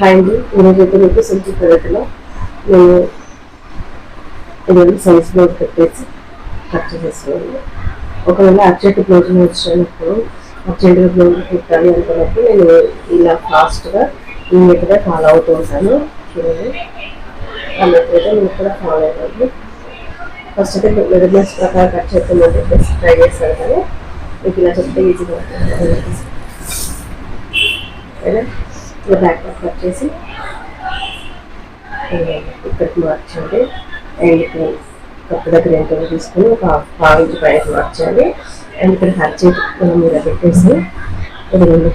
Hi అండి. ఈరోజు అయితే మీకు సింపుల్ నేను ఇరవై సైజ్ బ్లౌజ్ పెట్టేసి కట్ చేసేస్తున్నాను ఒకవేళ అర్జెంట్ బ్లౌజ్ వచ్చినప్పుడు అర్జెంటుగా బ్లౌజ్ కుట్టాలి అనుకున్నప్పుడు నేను ఇలా ఫాస్ట్గా ఇమీడియట్గా ఫాలో అవుతూ ఉంటాను. చూడండి. అన్నట్లయితే నేను కూడా ఫాలో అయ్యాను ఫస్ట్ అయితే మెజర్మెంట్స్ ప్రకారం కట్ చేద్దామని చెప్పేసి ట్రై చేస్తాను కానీ మీకు ఇలా చెప్తే ఈజీగా ఉంటుంది. ఇలా బ్యాక్ పార్ట్ కట్ చేసి ఇక్కడికి మార్చండి. అండ్ ఇక్కడ కప్పు దగ్గర ఎంతో తీసుకొని ఒక పావు ఇంచు పైన మార్చాలి అండ్ ఇక్కడ హర్ మనం మీద పెట్టేసి ఇదిగోండి.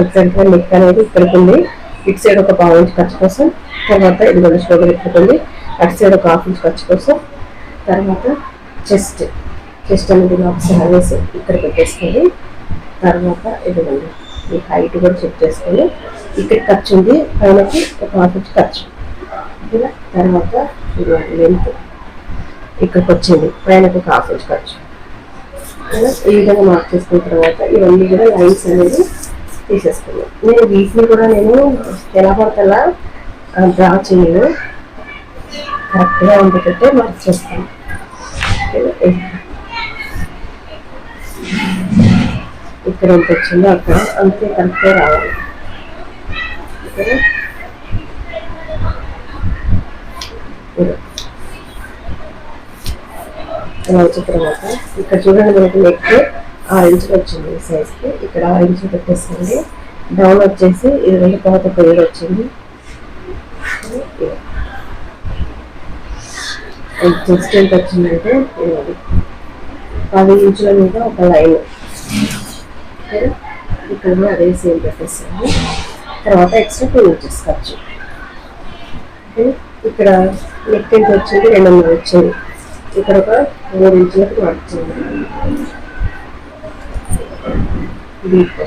ఎగ్జాక్ట్గా నెక్ అనేది ఇక్కడికి ఉంది. ఇటు సైడ్ ఒక పావు ఇంచు ఖర్చు కోసం తర్వాత ఇదిగోండి షోల్డర్ పెట్టుకుంది అటు సైడ్ ఒక హాఫ్ ఇంచ్ ఖర్చు కోసం తర్వాత చెస్ట్. చెస్ట్ అనేది ఒకసారి వేసి ఇక్కడ పెట్టేసుకోండి తర్వాత ఇదిగోండి ఈ హైట్ కూడా చెక్ చేసుకొని ఇక్కడ ఖర్చు ఉంది. పైనకి ఒక హాఫ్ ఇంచ్ ఖర్చు. ఓకేనా? తర్వాత లెంత్ ఇక్కడికి వచ్చింది. పైనకి ఒక హాఫ్ ఇంచ్ ఖర్చు. ఈ విధంగా మార్క్ చేసుకున్న తర్వాత ఇవన్నీ కూడా లైన్స్ అనేది తీసేసుకున్నాను నేను వీటిని కూడా నేను ఎలా పడతలా డ్రా చేయను. కరెక్ట్గా ఉండేటట్టే మార్క్ చేస్తాను. ఇక్కడ ఎంత వచ్చిందో అక్కడ. అంతే కరెక్ట్గా రావాలి. ఇలా వచ్చిన తర్వాత ఇక్కడ చూడండి మనకి నెక్ ఆరు ఇంచులు వచ్చింది సైజ్కి ఇక్కడ ఆరు ఇంచులు పెట్టేసుకోండి. డౌన్ వచ్చేసి ఇది రెండు తర్వాత ఒక ఏడు వచ్చింది. జస్ట్ ఎంత వచ్చిందంటే పది ఇంచుల మీద ఒక లైన్. ఇక్కడ అదే సేమ్ పెట్టేసేయండి తర్వాత ఎక్స్ట్రా టూ ఇంచెస్ ఖర్చు. ఇక్కడ నెక్ ఎంత వచ్చింది రెండున్నర వచ్చింది. ఇక్కడ ఒక మూడు ఇంచులకు వచ్చింది డీప్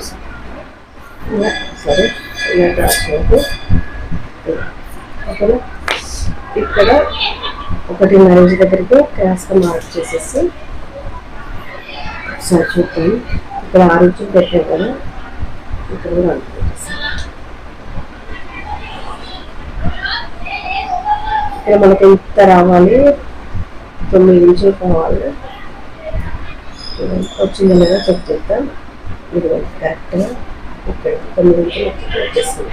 సరే ఇలా డ్రా ఓకేనా? ఇక్కడ ఒకటి ఇంచు దగ్గరికి క్రాస్గా మార్క్ చేసేసి ఒకసారి చూద్దాం. ఇక్కడ ఆరు ఇంచులు పెట్టాం కదా. ఇక్కడ కూడా అంతే పెట్టేసాం. ఇక్కడ మనకి ఎంత రావాలి? తొమ్మిది ఇంచులు కావాలి వచ్చిందో లేదో చెక్ చేద్దాం. ఇది కరెక్ట్గా ఇక్కడ తొమ్మిది ఇంచులు వచ్చేసింది.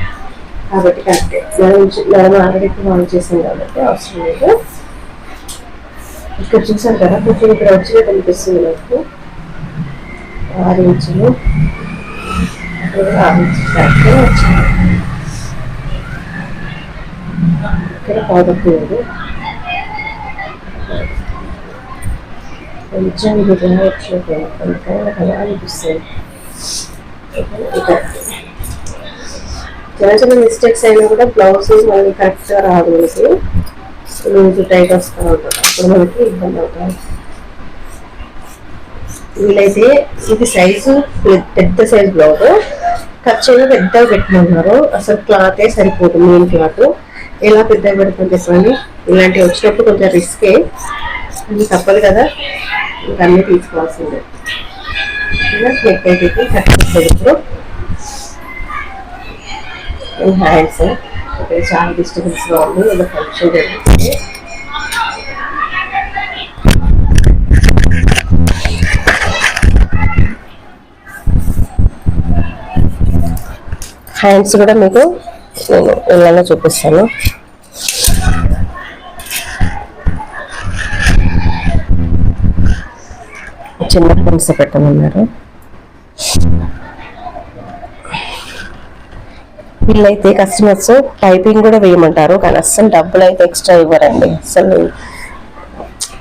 కాబట్టి కరెక్ట్ నడ ఇంచు ఆల్రెడీ వాళ్ళు చేసాం కాబట్టి అవసరం లేదు. ఇక్కడ చూసాం కదా కొంచెం ఇక్కడ వచ్చినట్టు అనిపిస్తుంది నాకు. ఆరు ఇంచులు. ఆరు ఇంచులు కరెక్ట్గా వచ్చింది ఇక్కడ పాదకూడదు కొంచెం విధంగా అలా అనిపిస్తుంది. చిన్న చిన్న మిస్టేక్స్ అయినా కూడా బ్లౌజ్ మళ్ళీ కరెక్ట్గా రాదు మనకి లూజ్ టైట్ వస్తూ ఉంటుంది అప్పుడు మనకి ఇబ్బంది అవుతుంది. వీలైతే ఇది సైజు పెద్ద సైజ్ బ్లౌజ్ ఖర్చుగా పెద్దగా పెట్టమన్నారు. అసలు క్లాతే సరిపోతుంది మెయిన్ క్లాత్ ఎలా పెద్ద పెడుతుంది స్వామి? ఇలాంటివి వచ్చినప్పుడు కొంచెం రిస్కే అది తప్పదు కదా. ఇంకా అన్నీ తీసుకోవాల్సిందే నెక్ అయితే ఇప్పుడు. హ్యాండ్స్ ఇక్కడ చాలా డిస్టర్బెన్స్గా ఉంది. ఏదో ఫంక్షన్ జరుగుతుంది హ్యాండ్స్ కూడా మీకు నేను ఇలానే చూపిస్తాను. చిన్న హ్యాండ్స్ పెట్టమన్నారు. వీళ్ళైతే కస్టమర్స్ పైపింగ్ కూడా వేయమంటారు కానీ అస్సలు డబ్బులు అయితే ఎక్స్ట్రా ఇవ్వరండి. అసలు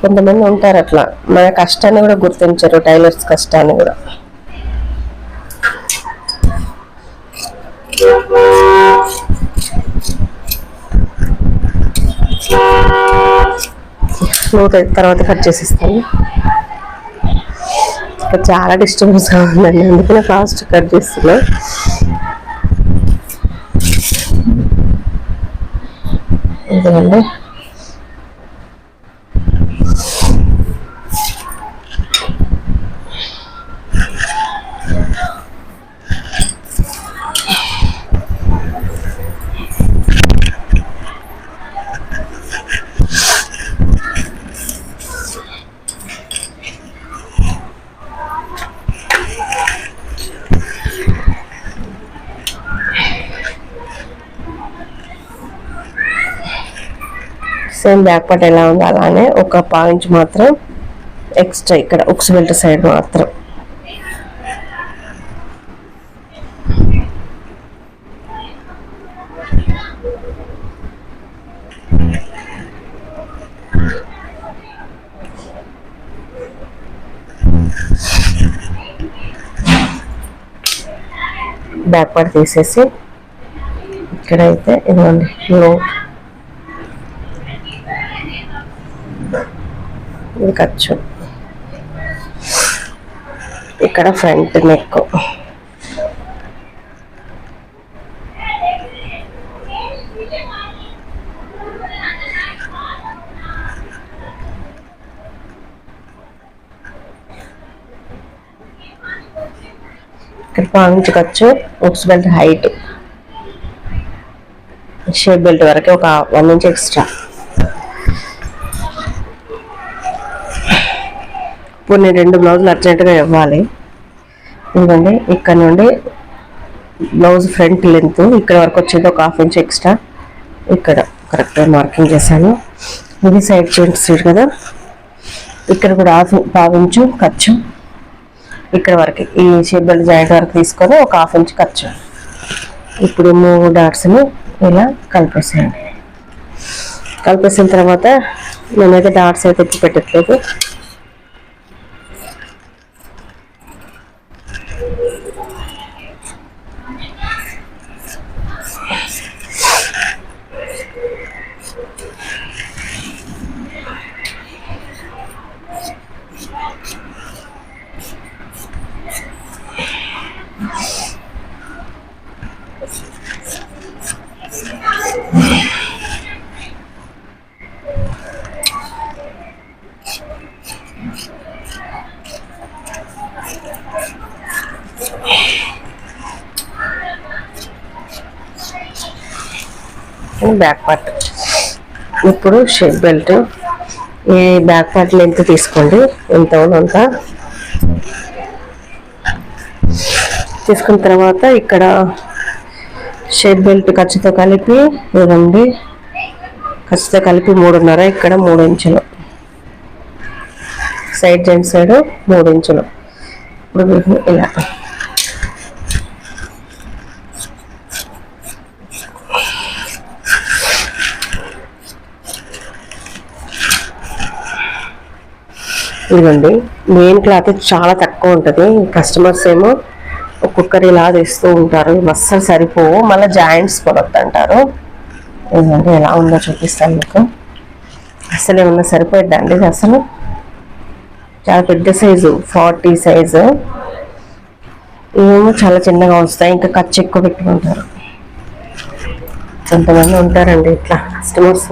కొంతమంది ఉంటారు అట్లా. మన కష్టాన్ని కూడా గుర్తించరు టైలర్స్ కష్టాన్ని కూడా. తర్వాత కట్ చేసేస్తాను. ఇక్కడ చాలా డిస్టర్బెన్స్గా ఉందండి అందుకనే ఫాస్ట్ కట్ చేస్తున్నా. ఇదిగోండి. సేమ్ బ్యాక్ పార్ట్ ఎలా ఉందో అలానే ఒక పాయింట్ మాత్రం ఎక్స్ట్రా ఇక్కడ ఉక్స్ బెల్ట్ సైడ్ మాత్రం. బ్యాక్ పార్ట్ తీసేసి ఇక్కడైతే ఇదిగోండి లో ఇది ఖర్చు. ఇక్కడ ఫ్రంట్ నెక్. ఇక్కడ పావించవచ్చు ఉక్స్ బెల్ట్ హైట్. షేప్ బెల్ట్ వరకు ఒక వన్ ఇంచ్ ఎక్స్ట్రా. ఇప్పుడు నేను రెండు బ్లౌజులు అర్జెంటుగా ఇవ్వాలి. ఎందుకంటే ఇక్కడ నుండి బ్లౌజ్ ఫ్రంట్ లెంత్ ఇక్కడ వరకు వచ్చేది ఒక హాఫ్ ఇంచ్ ఎక్స్ట్రా. ఇక్కడ కరెక్ట్గా మార్కింగ్ చేశాను. ఇది సైడ్ చేంజ్ సైడ్ కదా? ఇక్కడ కూడా హాఫ్ పావించు ఖర్చు. ఇక్కడ వరకు ఈ షేప్ జాయింట్ వరకు తీసుకొని ఒక హాఫ్ ఇంచ్ ఖర్చు. ఇప్పుడు మూడు డాట్స్ని ఇలా కలిపేసేయండి. కలిపేసిన తర్వాత నేనైతే డాట్స్ అయితే ఎత్తి పెట్టట్లేదు బ్యాక్ పార్ట్ ఇప్పుడు షేప్ బెల్ట్ ఈ బ్యాక్ పార్ట్ లెంత్ తీసుకోండి. ఎంత అంత. తీసుకున్న తర్వాత ఇక్కడ షేప్ బెల్ట్ ఖర్చుతో కలిపి ఇదండి. ఖర్చుతో కలిపి మూడున్నర ఇక్కడ మూడు ఇంచులు. సైడ్ జెంట్ సైడ్ మూడు ఇంచులు. ఇప్పుడు ఇలా. ఇదిగోండి మెయిన్ క్లాత్ చాలా తక్కువ ఉంటుంది. కస్టమర్స్ ఏమో ఒక్కొక్కరు ఇలా తీస్తూ ఉంటారు అస్సలు సరిపోవు మళ్ళీ జాయింట్స్ కొనొద్దు అంటారు ఇదిగోండి ఎలా ఉందో చూపిస్తాను మీకు. అసలు ఏమన్నా సరిపోయిద్దండి ఇది అసలు? చాలా పెద్ద సైజు ఫార్టీ సైజు ఏమో చాలా చిన్నగా వస్తాయి ఇంకా ఖర్చు ఎక్కువ పెట్టుకుంటారు. కొంతమంది ఉంటారండి ఇట్లా కస్టమర్స్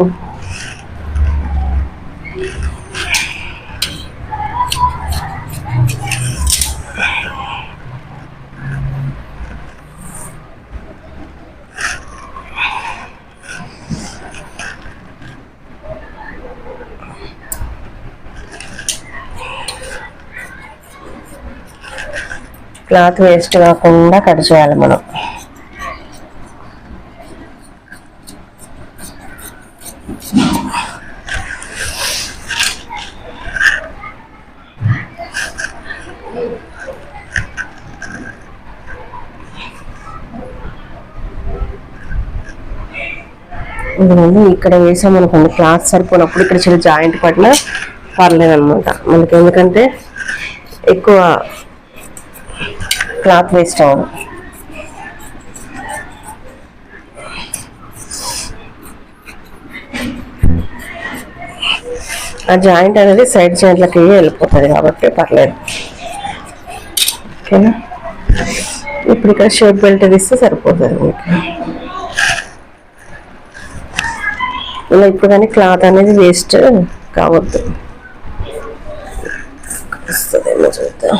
క్లాత్ వేస్ట్ కాకుండా కట్ చేయాలి మనం. ఇదిగోండి ఇక్కడ వేసామనుకోండి క్లాత్ సరిపోనప్పుడు ఇక్కడ చిన్న జాయింట్ పడినా పర్లేదు అనమాట మనకి ఎందుకంటే ఎక్కువ క్లాత్ వేస్ట్ అవ్వదు ఆ జాయింట్ అనేది సైడ్ జాయింట్లకి వెళ్ళిపోతుంది కాబట్టి పర్లేదు. ఓకేనా? ఇప్పుడు ఇక్కడ షేప్ బెల్ట్ తీస్తే సరిపోతుంది మీకు. ఇలా ఇప్పుడు కానీ క్లాత్ అనేది వేస్ట్ కావద్దు. వస్తుందేమో చూద్దాం.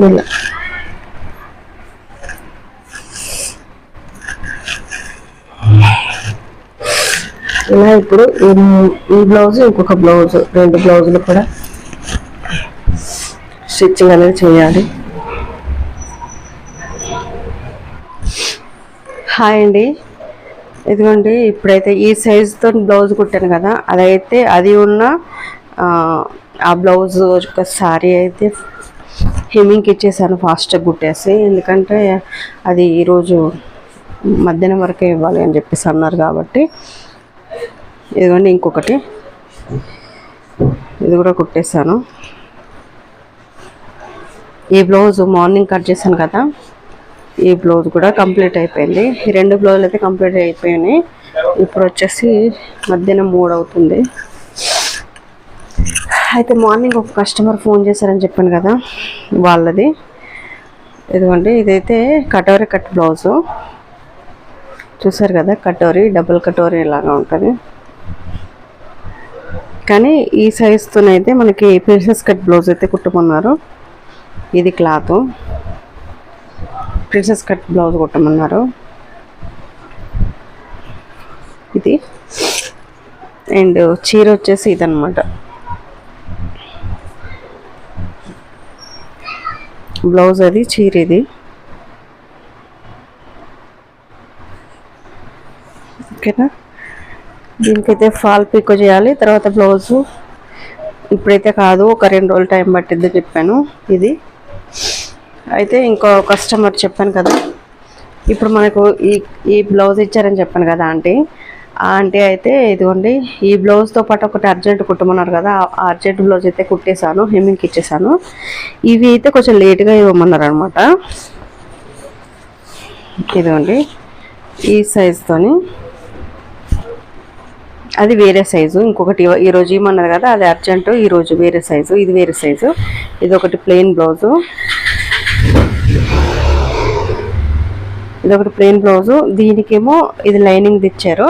nên là ఇలా ఇప్పుడు ఈ- ఈ బ్లౌజ్ ఇంకొక బ్లౌజ్ రెండు బ్లౌజులు కూడా స్టిచ్చింగ్ అనేది చేయాలి. హాయ్ అండి. ఇదిగోండి ఇప్పుడైతే ఈ సైజుతో బ్లౌజ్ కుట్టాను కదా అదైతే అది ఉన్న ఆ, బ్లౌజ్ యొక్క శారీ అయితే హెమ్మింగ్కి ఇచ్చేసాను ఫాస్ట్గా కుట్టేసి. ఎందుకంటే అది ఈరోజు మధ్యాహ్నం వరకే ఇవ్వాలి అని చెప్పేసి అన్నారు కాబట్టి. ఇదిగోండి ఇంకొకటి. ఇది కూడా కుట్టేశాను. ఈ బ్లౌజ్ మార్నింగ్ కట్ చేశాను కదా. ఈ బ్లౌజ్ కూడా కంప్లీట్ అయిపోయింది. ఈ రెండు బ్లౌజులు అయితే కంప్లీట్ అయిపోయినాయి. ఇప్పుడు వచ్చేసి మధ్యాహ్నం మూడు అవుతుంది. అయితే మార్నింగ్ ఒక కస్టమర్ ఫోన్ చేశారని చెప్పాను కదా వాళ్ళది. ఇదిగోండి ఇదైతే కటోరీ కట్ బ్లౌజు. చూసారు కదా కటోరీ డబుల్ కటోరీ ఇలాగా ఉంటుంది. కానీ ఈ సైజుతోనైతే మనకి ప్రిన్సెస్ కట్ బ్లౌజ్ అయితే కుట్టమన్నారు ఇది క్లాత్ ప్రిన్సెస్ కట్ బ్లౌజ్ కుట్టమన్నారు. ఇది. అండ్ చీర వచ్చేసి ఇదన్నమాట. బ్లౌజ్ అది చీర ఇది. ఓకేనా? దీనికైతే ఫాల్ పిక్ చేయాలి. తర్వాత బ్లౌజు. ఇప్పుడైతే కాదు ఒక రెండు రోజులు టైం పట్టిద్ది చెప్పాను ఇది. అయితే ఇంకో కస్టమర్ చెప్పాను కదా. ఇప్పుడు మనకు ఈ ఈ బ్లౌజ్ ఇచ్చారని చెప్పాను కదా ఆంటీ. ఆ ఆంటీ అయితే ఇదిగోండి ఈ బ్లౌజ్తో పాటు ఒకటి అర్జెంట్ కుట్టమన్నారు కదా. ఆ అర్జెంట్ బ్లౌజ్ అయితే కుట్టేశాను హెమ్మింగ్కి ఇచ్చేసాను ఇవి అయితే కొంచెం లేట్గా ఇవ్వమన్నారు అనమాట ఇదిగోండి ఈ సైజుతోని అది వేరే సైజు. ఇంకొకటి ఈరోజు ఇవ్వమన్నది కదా అది అర్జెంటు ఈరోజు వేరే సైజు ఇది వేరే సైజు. ఇది ఒకటి ప్లెయిన్ బ్లౌజు. ఇది ఒకటి ప్లెయిన్ బ్లౌజు. దీనికేమో ఇది లైనింగ్ తెచ్చారు.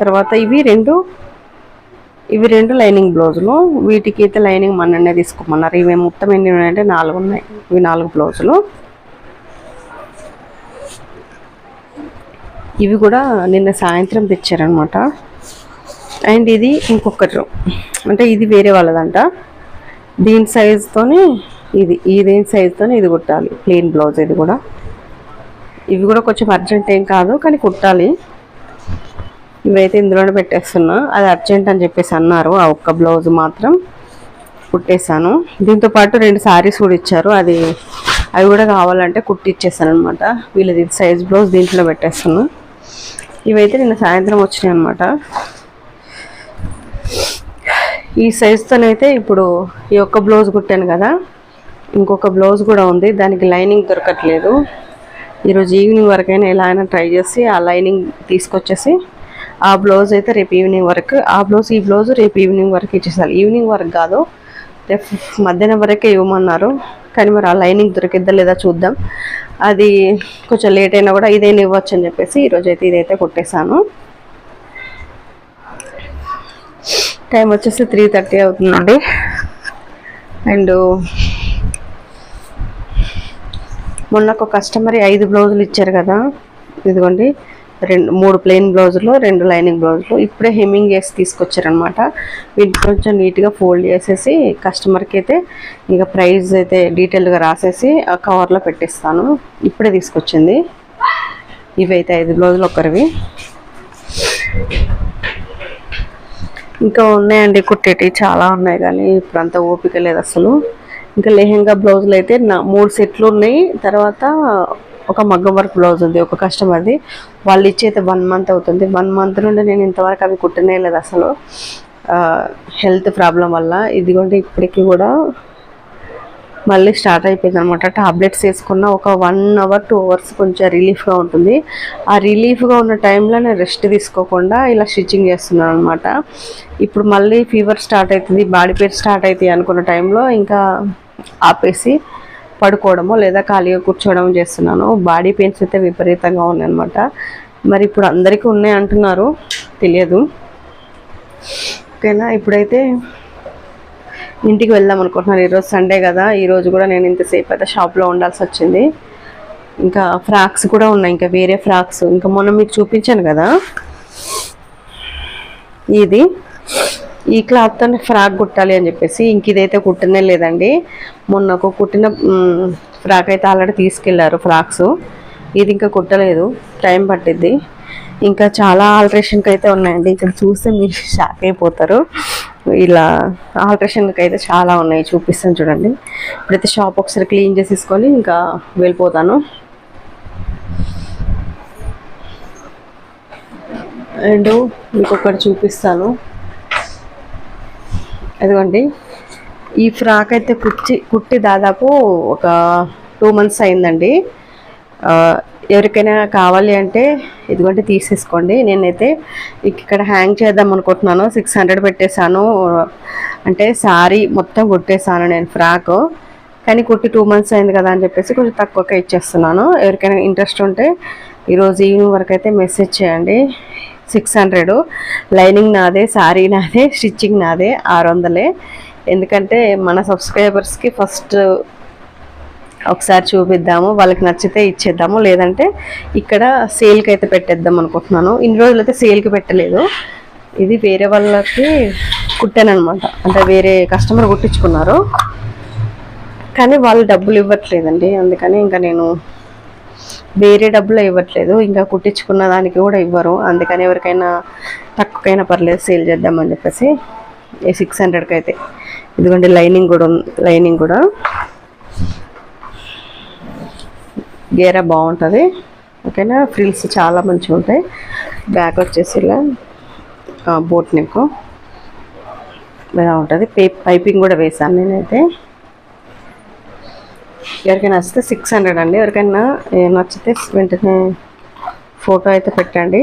తర్వాత ఇవి రెండు ఇవి రెండు లైనింగ్ బ్లౌజులు. వీటికి అయితే లైనింగ్ మననే తీసుకోమన్నారు. ఇవి మొత్తం ఎన్ని ఉన్నాయంటే నాలుగు ఉన్నాయి. ఇవి నాలుగు బ్లౌజులు. ఇవి కూడా నిన్న సాయంత్రం తెచ్చారనమాట అండ్ ఇది ఇంకొకటి అంటే ఇది వేరే వాళ్ళదంట. దీని సైజుతోని ఇది ఈ దీని సైజుతోనే ఇది కుట్టాలి. ప్లెయిన్ బ్లౌజ్ ఇది కూడా. ఇవి కూడా కొంచెం అర్జెంట్ ఏం కాదు కానీ కుట్టాలి. ఇవైతే ఇందులోనే పెట్టేస్తున్నా. అది అర్జెంట్ అని చెప్పేసి అన్నారు. ఆ ఒక్క బ్లౌజ్ మాత్రం కుట్టేశాను. దీంతో పాటు రెండు శారీస్ కూడా ఇచ్చారు. అది అవి కూడా కావాలంటే కుట్టి ఇచ్చేసాను అనమాట వీళ్ళది సైజ్ బ్లౌజ్ దీంట్లో పెట్టేస్తున్నాను ఇవైతే నిన్న సాయంత్రం వచ్చినాయి అనమాట ఈ సైజుతోనైతే ఇప్పుడు ఈ ఒక్క బ్లౌజ్ కుట్టాను కదా. ఇంకొక బ్లౌజ్ కూడా ఉంది. దానికి లైనింగ్ దొరకట్లేదు. ఈరోజు ఈవినింగ్ వరకైనా ఎలా అయినా ట్రై చేసి ఆ లైనింగ్ తీసుకొచ్చేసి ఆ బ్లౌజ్ అయితే రేపు ఈవినింగ్ వరకు ఆ బ్లౌజ్ ఈ బ్లౌజ్ రేపు ఈవినింగ్ వరకు ఇచ్చేసారు ఈవినింగ్ వరకు కాదు రేపు మధ్యాహ్నం వరకే ఇవ్వమన్నారు. కానీ మరి ఆ లైనింగ్ దొరికిద్దా లేదా చూద్దాం. అది కొంచెం లేట్ అయినా కూడా ఇదే ఇవ్వచ్చు అని చెప్పేసి ఈరోజు అయితే ఇదైతే కొట్టేశాను. టైం వచ్చేసి త్రీ థర్టీ అవుతుందండి. అండ్ మొన్న ఒక కస్టమర్ ఐదు బ్లౌజులు ఇచ్చారు కదా ఇదిగోండి. రెండు మూడు ప్లెయిన్ బ్లౌజులు రెండు లైనింగ్ బ్లౌజులు. ఇప్పుడే హెమ్మింగ్ చేసి తీసుకొచ్చారనమాట వీటిని కొంచెం నీట్గా ఫోల్డ్ చేసేసి కస్టమర్కి అయితే ఇక ప్రైస్ అయితే డీటెయిల్గా రాసేసి ఆ కవర్లో పెట్టిస్తాను. ఇప్పుడే తీసుకొచ్చింది. ఇవి అయితే ఐదు బ్లౌజులు ఒకరివి ఇంకా ఉన్నాయండి కుట్టేటివి చాలా ఉన్నాయి కానీ ఇప్పుడు అంత ఓపిక లేదు అసలు. ఇంకా లెహెంగా బ్లౌజులు అయితే నా మూడు సెట్లు ఉన్నాయి. తర్వాత ఒక మగ్గం వర్క్ బ్లౌజ్ ఉంది ఒక కస్టమర్ది వాళ్ళు ఇచ్చి అయితే వన్ మంత్ అవుతుంది. వన్ మంత్ నుండి నేను ఇంతవరకు అవి కుట్టనే లేదు అసలు. హెల్త్ ప్రాబ్లం వల్ల. ఇదిగోండి ఇప్పటికి కూడా మళ్ళీ స్టార్ట్ అయిపోయింది అనమాట టాబ్లెట్స్ వేసుకున్న ఒక వన్ అవర్ టూ అవర్స్ కొంచెం రిలీఫ్గా ఉంటుంది. ఆ రిలీఫ్గా ఉన్న టైంలో నేను రెస్ట్ తీసుకోకుండా ఇలా స్టిచ్చింగ్ చేస్తున్నాను అనమాట ఇప్పుడు మళ్ళీ ఫీవర్ స్టార్ట్ అవుతుంది బాడీ పెయిన్ స్టార్ట్ అవుతాయి అనుకున్న టైంలో ఇంకా ఆపేసి పడుకోవడమో లేదా ఖాళీగా కూర్చోవడం చేస్తున్నాను. బాడీ పెయిన్స్ అయితే విపరీతంగా ఉన్నాయన్నమాట. మరి ఇప్పుడు అందరికీ ఉన్నాయి అంటున్నారు తెలియదు. ఓకేనా? ఇప్పుడైతే ఇంటికి వెళ్దాం అనుకుంటున్నాను. ఈరోజు సండే కదా. ఈరోజు కూడా నేను ఇంతసేపు అయితే షాప్లో ఉండాల్సి వచ్చింది. ఇంకా ఫ్రాక్స్ కూడా ఉన్నాయి. ఇంకా వేరే ఫ్రాక్స్. ఇంకా మొన్న మీకు చూపించాను కదా. ఇది. ఈ క్లాత్తో ఫ్రాక్ కుట్టాలి అని చెప్పేసి ఇంక ఇదైతే కుట్టనే లేదండి. మొన్న ఒక కుట్టిన ఫ్రాక్ అయితే ఆల్రెడీ తీసుకెళ్ళారు ఫ్రాక్స్. ఇది ఇంకా కుట్టలేదు టైం పట్టిద్ది. ఇంకా చాలా ఆల్ట్రేషన్కి అయితే ఉన్నాయండి. ఇక్కడ చూస్తే మీరు షాక్ అయిపోతారు. ఇలా ఆల్ట్రేషన్కి అయితే చాలా ఉన్నాయి చూపిస్తాను చూడండి. ఇప్పుడైతే షాప్ ఒకసారి క్లీన్ చేసేసుకొని ఇంకా వెళ్ళిపోతాను. అండ్ మీకు ఒకటి చూపిస్తాను. అదిగోండి ఈ ఫ్రాక్ అయితే కుట్టి కుట్టి దాదాపు ఒక టూ మంత్స్ అయిందండి. ఎవరికైనా కావాలి అంటే ఇదిగోండి తీసేసుకోండి. నేనైతే ఇక్కడ హ్యాంగ్ చేద్దాం అనుకుంటున్నాను. సిక్స్ హండ్రెడ్ పెట్టేశాను. అంటే సారీ మొత్తం కుట్టేశాను నేను ఫ్రాక్. కానీ కుట్టి టూ మంత్స్ అయింది కదా అని చెప్పేసి కొంచెం తక్కువగా ఇచ్చేస్తున్నాను. ఎవరికైనా ఇంట్రెస్ట్ ఉంటే ఈరోజు ఈవినింగ్ వరకు అయితే మెసేజ్ చేయండి. Six hundred. లైనింగ్ నాదే శారీ నాదే స్టిచ్చింగ్ నాదే ఆరు వందలే. ఎందుకంటే మన సబ్స్క్రైబర్స్కి ఫస్ట్ ఒకసారి చూపిద్దాము వాళ్ళకి నచ్చితే ఇచ్చేద్దాము. లేదంటే ఇక్కడ సేల్కి అయితే పెట్టేద్దాం అనుకుంటున్నాను. ఇన్ని రోజులు అయితే సేల్కి పెట్టలేదు. ఇది వేరే వాళ్ళకి కుట్టానమాట అంటే వేరే కస్టమర్ కుట్టించుకున్నారు. కానీ వాళ్ళు డబ్బులు ఇవ్వట్లేదండి. అందుకని ఇంకా నేను వేరే డబ్బులు ఇవ్వట్లేదు. ఇంకా కుట్టించుకున్న దానికి కూడా ఇవ్వరు. అందుకని ఎవరికైనా తక్కువకైనా పర్లేదు సేల్ చేద్దామని చెప్పేసి సిక్స్ హండ్రెడ్కి అయితే ఇదిగోండి లైనింగ్ కూడా ఉంది. లైనింగ్ కూడా గేరా బాగుంటుంది. ఓకేనా? ఫ్రిల్స్ చాలా మంచిగా ఉంటాయి. బ్యాక్ వచ్చేసి ఇలా బోట్ నెక్. ఇలా ఉంటుంది పే పైపింగ్ కూడా వేసాను నేనైతే. ఎవరికైనా నచ్చితే సిక్స్ హండ్రెడ్ అండి. ఎవరికైనా నచ్చితే వెంటనే ఫోటో అయితే పెట్టండి.